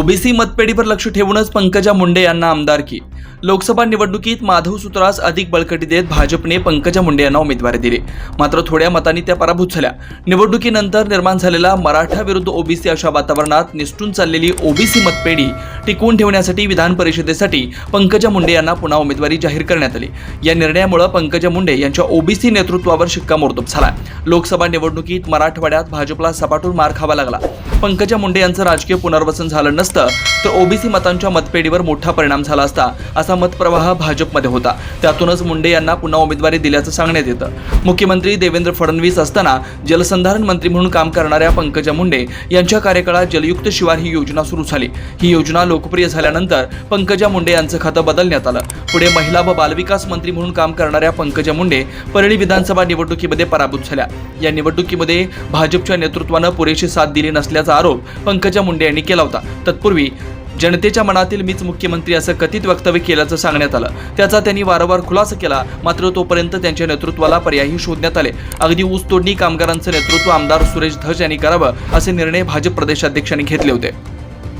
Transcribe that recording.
OBC मतपेढीवर लक्ष ठेवूनच पंकजा मुंडे यांना आमदारकी लोकसभा निवडणुकीत माधव सुतरास अधिक बळकटी देत भाजपने पंकजा मुंडे यांना उमेदवारी दिली. मात्र थोड्या मतांनी त्या पराभूत झाल्या. निवडणुकीनंतर निर्माण झालेला मराठा विरुद्ध ओबीसी अशा वातावरणात निसटून चाललेली ओबीसी मतपेढी टिकवून ठेवण्यासाठी विधान परिषदेसाठी पंकजा मुंडे यांना पुन्हा उमेदवारी जाहीर करण्यात आली. या निर्णयामुळे पंकजा मुंडे यांच्या ओबीसी नेतृत्वावर शिक्कामोर्तब झाला. लोकसभा निवडणुकीत मराठवाड्यात भाजपला सपाटून मार खावा लागला. पंकजा मुंडे यांचं राजकीय पुनर्वसन झालं नसतं तर ओबीसी मतांच्या मतपेढीवर मोठा परिणाम झाला असता असा मतप्रवाह भाजपमध्ये होता. त्यातूनच मुंडे यांना पुन्हा उमेदवारी दिल्याचं सांगण्यात येतं. मुख्यमंत्री देवेंद्र फडणवीस असताना जलसंधारण मंत्री म्हणून काम करणाऱ्या पंकजा मुंडे यांच्या कार्यकाळात जलयुक्त शिवार ही योजना सुरू झाली. ही योजना लोकप्रिय झाल्यानंतर पंकजा मुंडे यांचं खातं बदलण्यात आलं. पुढे महिला व बालविकास मंत्री म्हणून काम करणाऱ्या पंकजा मुंडे परळी विधानसभा निवडणुकीमध्ये पराभूत झाल्या. या निवडणुकीमध्ये भाजपच्या नेतृत्वानं पुरेशी साथ दिली नसल्याचा आरोप पंकजा मुंडे यांनी केला होता. तत्पूर्वी जनतेच्या मनातील मीच मुख्यमंत्री असं कथित वक्तव्य केल्याचं सांगण्यात आलं. त्याचा त्यांनी वारंवार खुलासा केला. मात्र तोपर्यंत त्यांच्या नेतृत्वाला पर्यायही शोधण्यात आले. अगदी ऊस तोडणी कामगारांचं नेतृत्व आमदार सुरेश धज यांनी करावं असे निर्णय भाजप प्रदेशाध्यक्षांनी घेतले होते.